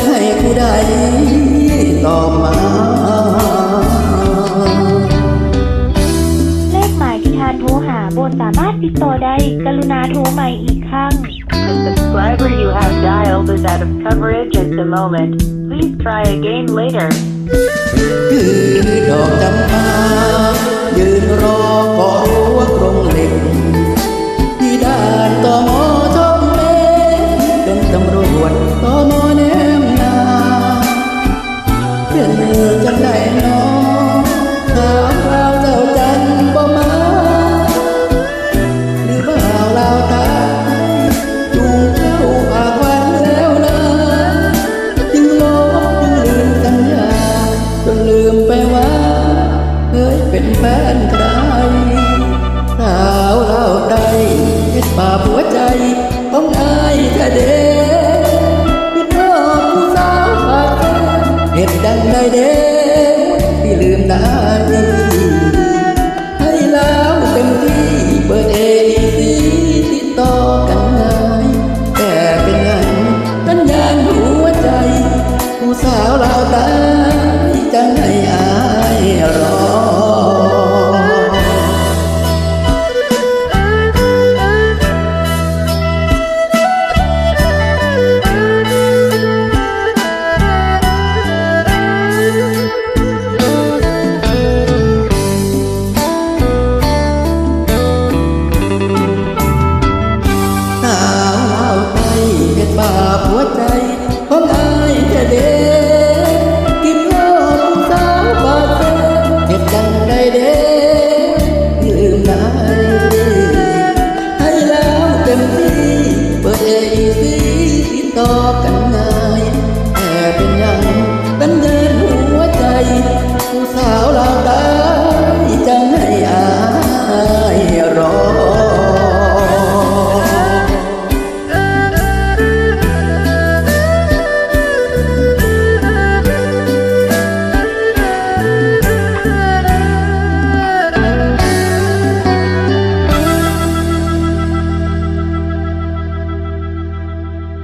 จะให้ผู้ใดตอบมา เลขหมายที่ท่านโทรหาบนสามารถติดต่อได้ กรุณาโทรใหม่อีกครั้ง The subscriber you have dialed is out of coverage at the moment. Please try again later. คือดอกจำปา แฟนใครสาวเล่าใดเฮ็ดบาปหัวใจของอายเธอเด้ หัวใจของอายจะเด็กินเหล้าผู้สาวบาดเจ็บเฮ็บจังได้เด้ลืมได้ให้แล้วเต็มที่เปิดเอซีติดต่อกัน